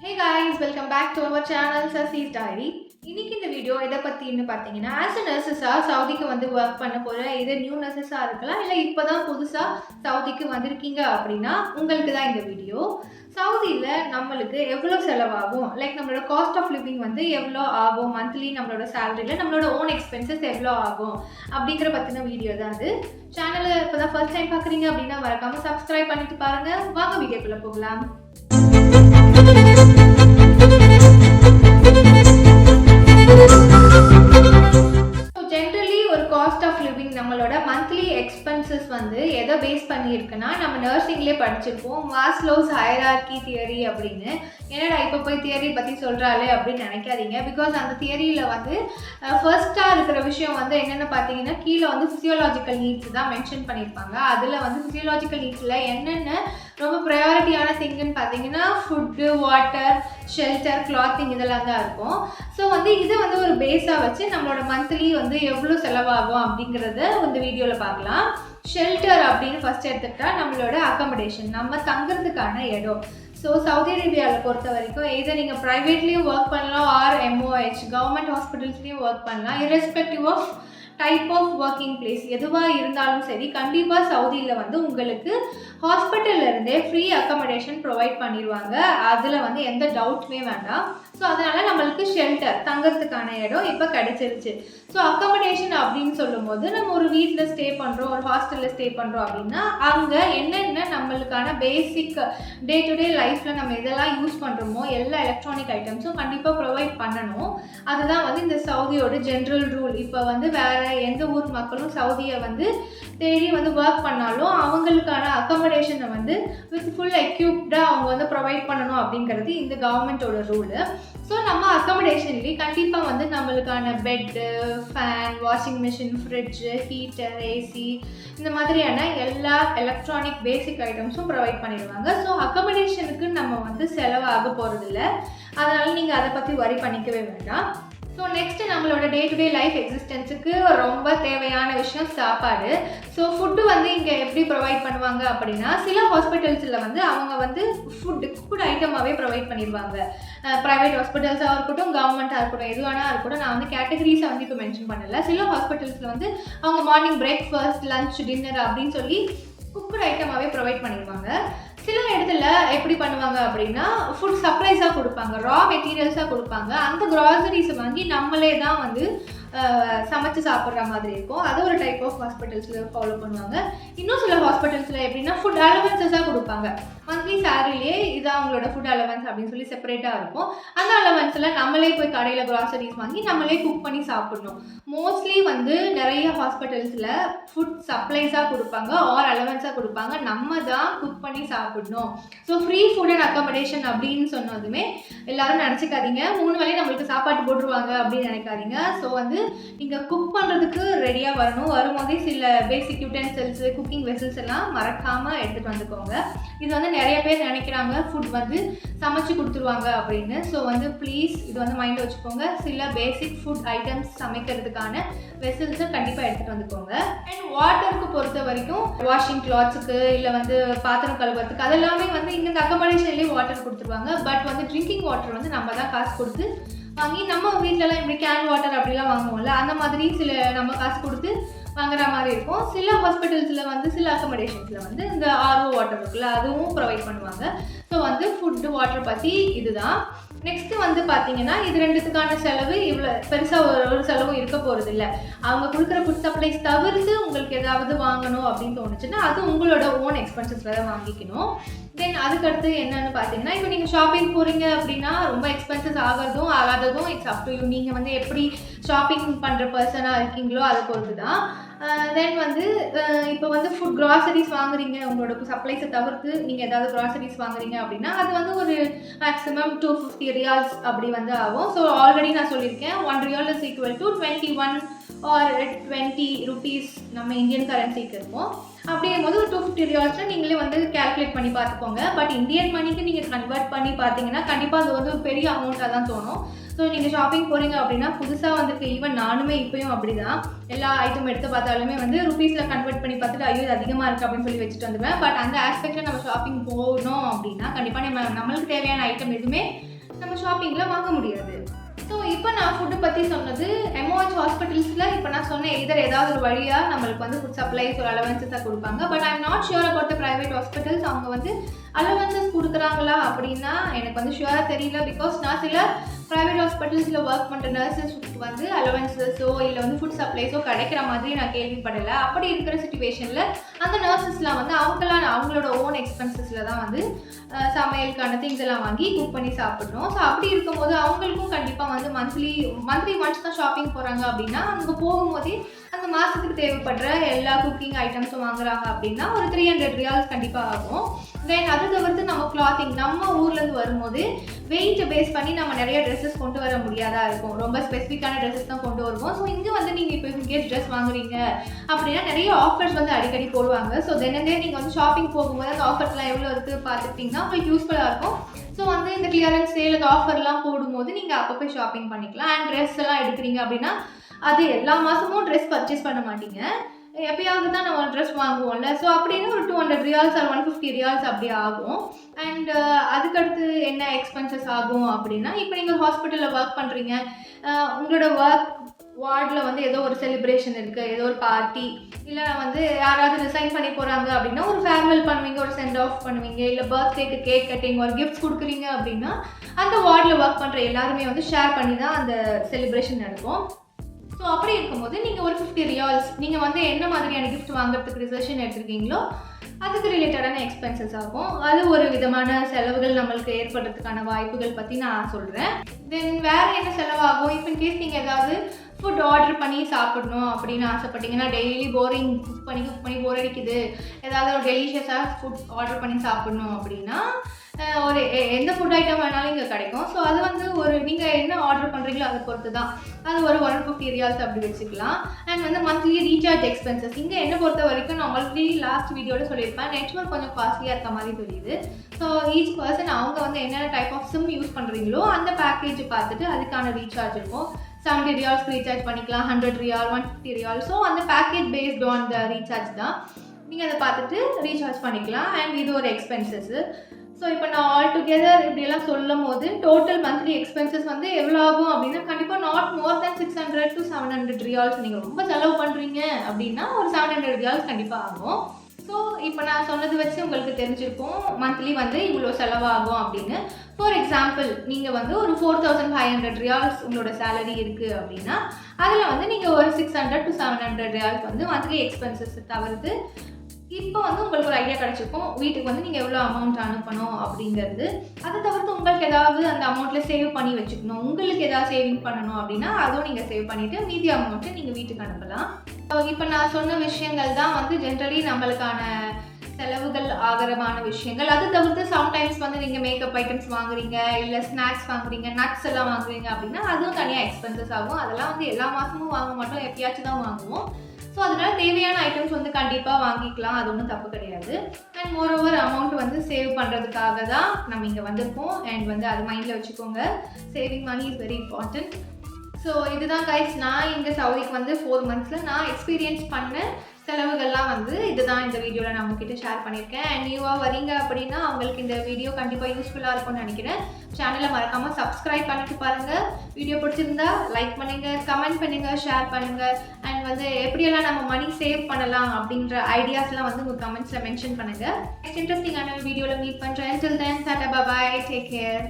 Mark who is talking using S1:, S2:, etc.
S1: Hey guys welcome back to our channel Sasi's diary இன்னைக்கு இந்த video எதை பற்றின்னு பார்த்தீங்கன்னா ஆஸ் அ நர்சஸாக சவுதிக்கு வந்து ஒர்க் பண்ண போகிற இது நியூ நர்சஸாக இருக்கலாம் இல்லை இப்போ தான் புதுசாக சவுதிக்கு வந்திருக்கீங்க அப்படின்னா உங்களுக்கு தான் இந்த வீடியோ சவுதியில் நம்மளுக்கு எவ்வளோ செலவாகும்? லைக் நம்மளோட காஸ்ட் ஆஃப் லிவிங் வந்து எவ்வளோ ஆகும்? மந்த்லி நம்மளோட சேலரியில் நம்மளோட ஓன் எக்ஸ்பென்சஸ் எவ்வளோ ஆகும்? அப்படிங்கிற பற்றின வீடியோ தான் அது சேனலை இப்போ தான் ஃபர்ஸ்ட் டைம் பார்க்குறீங்க அப்படின்னா மறக்காமல் சப்ஸ்கிரைப் பண்ணிட்டு பாருங்கள் வாங்க வீடியோக்குள்ளே போகலாம். நம்மளோட மந்த்லி எக்ஸ்பென்சஸ் வந்து எதை பேஸ் பண்ணியிருக்குன்னா நம்ம நர்சிங்லேயே படிச்சிருப்போம். மாஸ்லோஸ் ஹயரார்கி தியரி அப்படின்னு. என்னடா இப்போ போய் தியரி பற்றி சொல்கிறாளே அப்படின்னு நினைக்காதீங்க. பிகாஸ் அந்த தியரியில் வந்து ஃபர்ஸ்ட்டாக இருக்கிற விஷயம் வந்து என்னென்னு பார்த்தீங்கன்னா கீழே வந்து ஃபிசியோலாஜிக்கல் நீட்ஸ் தான் மென்ஷன் பண்ணியிருப்பாங்க. அதில் வந்து ஃபிசியோலாஜிக்கல் நீட்ஸில் என்னென்ன ரொம்ப ப்ரையாரிட்டியான திங்குன்னு பார்த்தீங்கன்னா ஃபுட்டு வாட்டர் ஷெல்டர் கிளாத்திங் இதெல்லாம் தான் இருக்கும். ஸோ வந்து இதை வந்து ஒரு பேஸாக வச்சு நம்மளோட மந்த்லி வந்து எவ்வளோ செலவாகும் அப்படிங்கிறத இந்த வீடியோவில் பார்க்கலாம். ஷெல்டர் அப்படின்னு ஃபஸ்ட் எடுத்துக்கிட்டால் நம்மளோட அக்கமடேஷன் நம்ம தங்குறதுக்கான இடம். ஸோ சவுதி அரேபியாவில் பொறுத்த வரைக்கும் இதை நீங்கள் ப்ரைவேட்லேயும் ஒர்க் பண்ணலாம் ஆர் எம்ஓஹெச் கவர்மெண்ட் ஹாஸ்பிட்டல்ஸ்லேயும் ஒர்க் பண்ணலாம் irrespective of type of working place எதுவாக இருந்தாலும் சரி கண்டிப்பாக சவுதியில் வந்து உங்களுக்கு ஹாஸ்பிட்டல்லேருந்தே ஃப்ரீ அக்கமடேஷன் ப்ரொவைட் பண்ணிடுவாங்க அதில் வந்து எந்த டவுட்டுமே வேண்டாம். ஸோ அதனால் நம்மளுக்கு ஷெல்டர் தங்கறதுக்கான இடம் இப்போ கிடைச்சிருச்சு. ஸோ அக்கமடேஷன் அப்படின்னு சொல்லும்போது நம்ம ஒரு வீட்டில் ஸ்டே பண்ணுறோம் ஒரு ஹாஸ்டலில் ஸ்டே பண்ணுறோம் அப்படின்னா அங்கே என்னென்ன நம்மளுக்கான பேசிக் டே டு டே லைஃப்பில் நம்ம இதெல்லாம் யூஸ் பண்ணுறோமோ எல்லா எலக்ட்ரானிக் ஐட்டம்ஸும் கண்டிப்பாக ப்ரொவைட் பண்ணணும். அதுதான் வந்து இந்த சவுதியோட ஜென்ரல் ரூல் இப்போ வந்து வேறு எந்த ஊர் மக்களும் சவுதியை வந்து தேடி வந்து ஒர்க் பண்ணாலும் அவங்களுக்கான அக்கமடேஷனை வந்து வித் ஃபுல் எக்யூப்டாக அவங்க வந்து ப்ரொவைட் பண்ணணும் அப்படிங்கிறது இந்த கவர்மெண்ட்டோட ரூலு ஸோ நம்ம அக்கமடேஷன்லேயே கண்டிப்பாக வந்து நம்மளுக்கான bed fan washing machine fridge heater AC இந்த மாதிரியான எல்லா எலக்ட்ரானிக் பேசிக் ஐட்டம்ஸும் ப்ரொவைட் பண்ணிடுவாங்க. ஸோ அக்கமடேஷனுக்கு நம்ம வந்து செலவாக போகிறதில்ல அதனால் நீங்கள் அதை பற்றி வரி பண்ணிக்கவே வேண்டாம். ஸோ நெக்ஸ்ட் நம்மளோட டே டு டே லைஃப் எக்ஸிஸ்டன்ஸுக்கு ரொம்ப தேவையான விஷயம் சாப்பாடு. ஸோ ஃபுட்டு வந்து இங்கே எப்படி ப்ரொவைட் பண்ணுவாங்க அப்படின்னா சில ஹாஸ்பிட்டல்ஸில் வந்து அவங்க வந்து ஃபுட் ஃபுட் ஐட்டமாகவே ப்ரொவைட் பண்ணிடுவாங்க. ப்ரைவேட் ஹாஸ்பிட்டல்ஸாக இருக்கட்டும் கவர்மெண்ட்டாக இருக்கட்டும் எது வேணா இருக்கட்டும் நான் வந்து கேட்டகரிஸை வந்து இப்போ மென்ஷன் பண்ணல. சில ஹாஸ்பிட்டல்ஸில் வந்து அவங்க மார்னிங் பிரேக்ஃபாஸ்ட் லஞ்ச் டின்னர் அப்படின்னு சொல்லி குக்குடு ஐட்டமாகவே ப்ரொவைட் பண்ணிடுவாங்க. சில இடத்துல எப்படி பண்ணுவாங்க அப்படின்னா ஃபுட் சப்ளைஸாக கொடுப்பாங்க ரா மெட்டீரியல்ஸாக கொடுப்பாங்க. அந்த க்ராசரிஸை வாங்கி நம்மளே தான் வந்து சமைச்சு சாப்பிட்ற மாதிரி இருக்கும். அது ஒரு டைப் ஆஃப் ஹாஸ்பிட்டல்ஸில் ஃபாலோ பண்ணுவாங்க. இன்னும் சில ஹாஸ்பிட்டல்ஸில் எப்படின்னா ஃபுட் அலவன்சஸாக கொடுப்பாங்க. மந்த்லி சாரிலேயே இதான் அவங்களோட ஃபுட் அலவன்ஸ் அப்படின்னு சொல்லி செப்பரேட்டாக இருக்கும். அந்த அலவன்ஸில் நம்மளே போய் கடையில் க்ராசரிஸ் வாங்கி நம்மளே குக் பண்ணி சாப்பிடணும். மோஸ்ட்லி வந்து நிறைய ஹாஸ்பிட்டல்ஸில் ஃபுட் சப்ளைஸாக கொடுப்பாங்க ஆர் அலவன்ஸாக கொடுப்பாங்க. நம்ம தான் குக் பண்ணி சாப்பிடணும். So free food and accommodation அப்படின்னு சொன்னதுமே எல்லாரும் நினச்சிக்காதீங்க. மூணு வேலையும் நம்மளுக்கு சாப்பாடு போட்டுருவாங்க அப்படின்னு நினைக்காதீங்க. ஸோ வந்து நீங்கள் குக் பண்ணுறதுக்கு ரெடியாக வரணும். வரும்போதே சில பேசிக் யூட்டென்சில்ஸ் குக்கிங் வெசல்ஸ் எல்லாம் மறக்காமல் எடுத்துகிட்டு வந்துக்கோங்க. இது வந்து நிறைய பேர் நினைக்கிறாங்க ஃபுட் வந்து சமைச்சு கொடுத்துருவாங்க அப்படின்னு. ஸோ வந்து ப்ளீஸ் இது வந்து மைண்டில் வச்சுக்கோங்க. சில பேசிக் ஃபுட் ஐட்டம்ஸ் சமைக்கிறதுக்கான வெசல்ஸை கண்டிப்பாக எடுத்துகிட்டு வந்துக்கோங்க. அண்ட் வாட்டருக்கு பொறுத்த வரைக்கும் வாஷிங் கிளாத்ஸுக்கு இல்லை வந்து பாத்திரம் கழுவுறதுக்கு அதெல்லாமே வந்து இங்கே இந்த அக்கமடேஷன்லேயே வாட்டர் கொடுத்துருவாங்க. பட் வந்து ட்ரிங்கிங் வாட்டர் வந்து நம்ம தான் காசு கொடுத்து வாங்கி நம்ம வீட்டிலலாம் இப்படி கேன் வாட்டர் அப்படிலாம் வாங்குவோம்ல அந்த மாதிரி சில நம்ம காசு கொடுத்து வாங்குற மாதிரி இருக்கும். சில ஹாஸ்பிட்டல்ஸில் வந்து சில அக்கமடேஷன்ஸில் வந்து இந்த ஆர்ஓ வாட்டர் இருக்குல்ல அதுவும் ப்ரொவைட் பண்ணுவாங்க. ஸோ வந்து ஃபுட்டு வாட்டர் பற்றி இதுதான். நெக்ஸ்ட் வந்து பார்த்தீங்கன்னா இது ரெண்டுத்துக்கான செலவு இவ்வளோ பெருசாக ஒரு ஒரு செலவும் இருக்க போகிறது இல்லை அவங்க கொடுக்குற ஃபுட் சப்ளைஸ் தவிர்த்து உங்களுக்கு ஏதாவது வாங்கணும் அப்படின்னு தோணுச்சுன்னா அது உங்களோட ஓன் எக்ஸ்பென்சஸில் தான் வாங்கிக்கணும். தென் அதுக்கடுத்து என்னன்னு பார்த்தீங்கன்னா இப்போ நீங்கள் ஷாப்பிங் போகிறீங்க அப்படின்னா ரொம்ப எக்ஸ்பென்சஸ் ஆகிறதும் ஆகாததும் இட்ஸ் அப் டு யூ நீங்கள் வந்து எப்படி ஷாப்பிங் பண்ணுற பர்சனாக இருக்கீங்களோ அதை பொறுத்து தான் தென் வந்து இப்போ வந்து ஃபுட் க்ராசரிஸ் வாங்குறீங்க உங்களோட சப்ளைஸை தவிர்த்து நீங்கள் ஏதாவது க்ராசரிஸ் வாங்குறீங்க அப்படின்னா அது வந்து ஒரு மேக்ஸிமம் டூ ஃபிஃப்டி ரியால்ஸ் அப்படி வந்து ஆகும். ஸோ ஆல்ரெடி நான் சொல்லியிருக்கேன் one riyal is equal to twenty one or twenty rupees நம்ம இந்தியன் கரன்சிக்கு இருக்கும். அப்படிங்கும் போது ஒரு டூ ஃபிஃப்டி ரியால்ஸில் நீங்களே வந்து கேல்குலேட் பண்ணி பார்த்துக்கோங்க. பட் இந்தியன் மணிக்கு நீங்கள் கன்வெர்ட் பண்ணி பார்த்தீங்கன்னா கண்டிப்பாக அது வந்து ஒரு பெரிய அமௌண்ட்டாக தான் தோணும். ஸோ நீங்கள் ஷாப்பிங் போகிறீங்க அப்படின்னா புதுசாக வந்திருக்க ஈவன் நானுமே இப்பயும் அப்படி தான் எல்லா ஐட்டம் எடுத்து பார்த்தாலுமே வந்து ருபீஸில் கன்வெர்ட் பண்ணி பார்த்துட்டு ஐயோ இது அதிகமாக இருக்குது அப்படின்னு சொல்லி வச்சுட்டு வந்துடுவேன் பட் அந்த ஆஸ்பெக்டில் நம்ம ஷாப்பிங் போகணும் அப்படின்னா கண்டிப்பாக நம்ம நம்மளுக்கு தேவையான ஐட்டம் எதுவுமே நம்ம ஷாப்பிங்கில் வாங்க முடியாது. ஸோ இப்போ நான் ஃபுட்டு பற்றி சொன்னது எம்ஓஹெச் ஹாஸ்பிட்டல்ஸில் இப்போ நான் சொன்னேன் இதர் ஏதாவது ஒரு வழியாக நம்மளுக்கு வந்து ஃபுட் சப்ளைஸ் ஒரு அலவன்சஸாக கொடுப்பாங்க. But I am not sure about the private hospitals அவங்க வந்து அலவன்சஸ் கொடுக்குறாங்களா அப்படின்னா எனக்கு வந்து ஷுவராக தெரியல பிகாஸ் நான் சில ப்ரைவேட் ஹாஸ்பிட்டல்ஸில் ஒர்க் பண்ணுற நர்சஸ்க்கு வந்து அலவன்சஸோ இல்லை வந்து ஃபுட் சப்ளைஸோ கிடைக்கிற மாதிரி நான் கேள்விப்படலை. அப்படி இருக்கிற சுச்சுவேஷனில் அந்த நர்சஸ்லாம் வந்து அவங்களாம் அவங்களோட ஓன் எக்ஸ்பென்சஸில் தான் வந்து சமையலுக்கான திங்ஸ் எல்லாம் வாங்கி குக் பண்ணி சாப்பிட்றோம். ஸோ அப்படி இருக்கும்போது அவங்களுக்கும் கண்டிப்பாக வந்து மந்த்லி மந்த்லி ஒன்ஸ் தான் ஷாப்பிங் போகிறாங்க அப்படின்னா அங்கே போகும்போதே அந்த மாதத்துக்கு தேவைப்படுற எல்லா குக்கிங் ஐட்டம்ஸும் வாங்குறாங்க அப்படின்னா ஒரு த்ரீ ஹண்ட்ரட் ரியால்ஸ் கண்டிப்பாக ஆகும். தென் அது தவிர்த்து நம்ம கிளாத்திங் நம்ம ஊர்லேருந்து வரும்போது வெயிட்டை பேஸ் பண்ணி நம்ம நிறைய ட்ரெஸ்ஸஸ் கொண்டு வர முடியாதா இருக்கும். ரொம்ப ஸ்பெசிஃபிக்கான ட்ரெஸ்ஸஸ் தான் கொண்டு வருவோம். ஸோ இங்கே வந்து நீங்கள் இப்போ இங்கே ட்ரெஸ் வாங்குறீங்க அப்படின்னா நிறைய ஆஃபர்ஸ் வந்து அடிக்கடி போடுவாங்க. ஸோ தினந்தே நீங்கள் வந்து ஷாப்பிங் போகும்போது அந்த ஆஃபர்ஸ்லாம் எவ்வளோ இருக்குது பார்த்துக்கிட்டிங்கன்னா உங்களுக்கு யூஸ்ஃபுல்லாக இருக்கும். ஸோ வந்து இந்த கிளியரன்ஸ் சேல் அந்த ஆஃபர்லாம் போடும்போது நீங்கள் அப்போ போய் ஷாப்பிங் பண்ணிக்கலாம். அண்ட் ட்ரெஸ் எல்லாம் எடுக்கிறீங்க அப்படின்னா அது எல்லா மாதமும் ட்ரெஸ் பர்ச்சேஸ் பண்ண மாட்டீங்க. எப்பயாவது தான் நம்ம ட்ரெஸ் வாங்குவோம்ல. ஸோ அப்படின்னு ஒரு two hundred riyals or one fifty riyals அப்படி ஆகும். அண்ட் uh, அதுக்கடுத்து என்ன எக்ஸ்பென்சஸ் ஆகும் அப்படின்னா இப்போ நீங்கள் ஹாஸ்பிட்டலில் ஒர்க் பண்ணுறீங்க உங்களோட ஒர்க் வார்டில் வந்து ஏதோ ஒரு செலிப்ரேஷன் இருக்குது ஏதோ ஒரு பார்ட்டி இல்லை வந்து யாராவது ரிசைன் பண்ணி போகிறாங்க அப்படின்னா ஒரு ஃபேர்வெல் பண்ணுவீங்க ஒரு சென்ட் ஆஃப் பண்ணுவீங்க. இல்லை பர்த்டேக்கு கேக் கட்டிங் ஒரு கிஃப்ட்ஸ் கொடுக்குறீங்க அப்படின்னா அந்த வார்டில் ஒர்க் பண்ணுற எல்லாருமே வந்து ஷேர் பண்ணி தான் அந்த செலிப்ரேஷன் நடக்கும். ஸோ அப்படி இருக்கும்போது நீங்கள் ஒரு ஃபிஃப்டி ரியால்ஸ் நீங்கள் வந்து என்ன மாதிரியான கிஃப்ட் வாங்குறதுக்கு ரிசர்ஷன் எடுத்திருக்கீங்களோ அதுக்கு ரிலேட்டடான எக்ஸ்பென்சஸ் ஆகும். அது ஒரு விதமான செலவுகள் நம்மளுக்கு ஏற்படுறதுக்கான வாய்ப்புகள் பற்றி நான் சொல்கிறேன் தென் வேறு என்ன செலவாகும்? இப்போ கேஸ் நீங்கள் ஏதாவது ஃபுட் ஆர்டர் பண்ணி சாப்பிடணும் அப்படின்னு ஆசைப்பட்டீங்கன்னா டெய்லி போரிங் குக் பண்ணி குக் பண்ணி போர் அடிக்குது. ஏதாவது ஒரு டெலிஷியஸாக ஃபுட் ஆர்டர் பண்ணி சாப்பிடணும் அப்படின்னா ஒரு எ- எந்த ஃபுட் ஐட்டம் வேணாலும் இங்கே கிடைக்கும். ஸோ அது வந்து ஒரு நீங்கள் என்ன ஆர்டர் பண்ணுறீங்களோ அதை பொறுத்து தான் அது ஒரு ஒன் ஃபிஃப்டி ரியால்ஸ் அப்படி வச்சுக்கலாம். அண்ட் வந்து மந்த்லி ரீசார்ஜ் எக்ஸ்பென்சஸ் இங்கே என்ன பொறுத்த வரைக்கும் நான் ஆல்ரெடி லாஸ்ட் வீடியோவில் சொல்லியிருப்பேன். நெட்ஒர்க் கொஞ்சம் காஸ்ட்லியாக இருக்க மாதிரி தெரியுது. ஸோ ஈச் பர்சன் அவங்க வந்து என்னென்ன டைப் ஆஃப் சிம் யூஸ் பண்ணுறீங்களோ அந்த பேக்கேஜ் பார்த்துட்டு அதுக்கான ரீசார்ஜ் இருக்கும். செவன்ட்டி ரியால்ஸ்க்கு ரீசார்ஜ் பண்ணிக்கலாம். Hundred riyal one fifty riyal so அந்த package based on the recharge தான். நீங்கள் அதை பார்த்துட்டு ரீசார்ஜ் பண்ணிக்கலாம். அண்ட் இது ஒரு எக்ஸ்பென்சஸ்ஸு ஸோ இப்போ நான் ஆல் டுகெதர் இப்படியெல்லாம் சொல்லும் போது டோட்டல் மந்த்லி எக்ஸ்பென்சஸ் வந்து எவ்வளோ ஆகும் அப்படின்னா கண்டிப்பாக not more than six hundred to seven hundred riyals நீங்கள் ரொம்ப செலவு பண்ணுறீங்க அப்படின்னா ஒரு செவன் ஹண்ட்ரட் ரியால்ஸ் கண்டிப்பாக ஆகும். ஸோ இப்போ நான் சொன்னது வச்சு உங்களுக்கு தெரிஞ்சிருக்கும் மந்த்லி வந்து இவ்வளோ செலவாகும் அப்படின்னு. ஃபார் எக்ஸாம்பிள் நீங்கள் வந்து ஒரு four thousand five hundred riyals உங்களோட சேலரி இருக்குது அப்படின்னா அதில் வந்து நீங்கள் ஒரு six hundred to seven hundred riyals வந்து மந்த்லி எக்ஸ்பென்சஸ் தவிர்த்து இப்போ வந்து உங்களுக்கு ஒரு ஐடியா கிடச்சிருக்கும். வீட்டுக்கு வந்து நீங்கள் எவ்வளோ அமௌண்ட் அனுப்பணும் அப்படிங்கிறது. அதை தவிர்த்து உங்களுக்கு ஏதாவது அந்த அமௌண்ட்டில் சேவ் பண்ணி வச்சுக்கணும். உங்களுக்கு ஏதாவது சேவிங் பண்ணணும் அப்படின்னா அதுவும் நீங்கள் சேவ் பண்ணிவிட்டு மீதி அமௌண்ட்டை நீங்கள் வீட்டுக்கு அனுப்பலாம். இப்போ நான் சொன்ன விஷயங்கள் தான் வந்து ஜென்ரலி நம்மளுக்கான செலவுகள் ஆகரமான விஷயங்கள். அது தவிர்த்து சம்டைம்ஸ் வந்து நீங்கள் மேக்கப் ஐட்டம்ஸ் வாங்குறீங்க இல்லை ஸ்நாக்ஸ் வாங்குறீங்க நட்ஸ் எல்லாம் வாங்குறீங்க அப்படின்னா அதுவும் தனியாக எக்ஸ்பென்சஸ் ஆகும். அதெல்லாம் வந்து எல்லா மாதமும் வாங்க மாட்டோம். எப்பயாச்சும் தான் வாங்குவோம். ஸோ அதனால் தேவையான ஐட்டம்ஸ் வந்து கண்டிப்பாக வாங்கிக்கலாம். அது ஒன்றும் தப்பு கிடையாது. அண்ட் மோர் ஓவர் அமௌண்ட் வந்து சேவ் பண்ணுறதுக்காக தான் நம்ம இங்கே வந்திருக்கோம். அண்ட் வந்து அது மைண்டில் வச்சுக்கோங்க. Saving money is very important so இதுதான் கைஸ் நான் இங்கே சவுதிக்கு வந்து ஃபோர் மந்த்ஸில் நான் எக்ஸ்பீரியன்ஸ் பண்ணேன். செலவுகள்லாம் வந்து இதுதான் இந்த வீடியோவில் நான் உங்ககிட்ட ஷேர் பண்ணியிருக்கேன். அண்ட் நியூவாக வரீங்க அப்படின்னா அவங்களுக்கு இந்த வீடியோ கண்டிப்பாக யூஸ்ஃபுல்லாக இருக்கும்னு நினைக்கிறேன். சேனலை மறக்காமல் சப்ஸ்கிரைப் பண்ணிட்டு பாருங்கள் வீடியோ பிடிச்சிருந்தா லைக் பண்ணுங்கள் கமெண்ட் பண்ணுங்கள் ஷேர் பண்ணுங்கள் அண்ட் வந்து எப்படியெல்லாம் நம்ம மணி சேவ் பண்ணலாம் அப்படின்ற ஐடியாஸ்லாம் வந்து உங்கள் கமெண்ட்ஸில் மென்ஷன் பண்ணுங்கள் நெக்ஸ்ட் இன்ட்ரெஸ்டிங்கான வீடியோவில் மீட் பண்ணுறேன் till then tata bye take care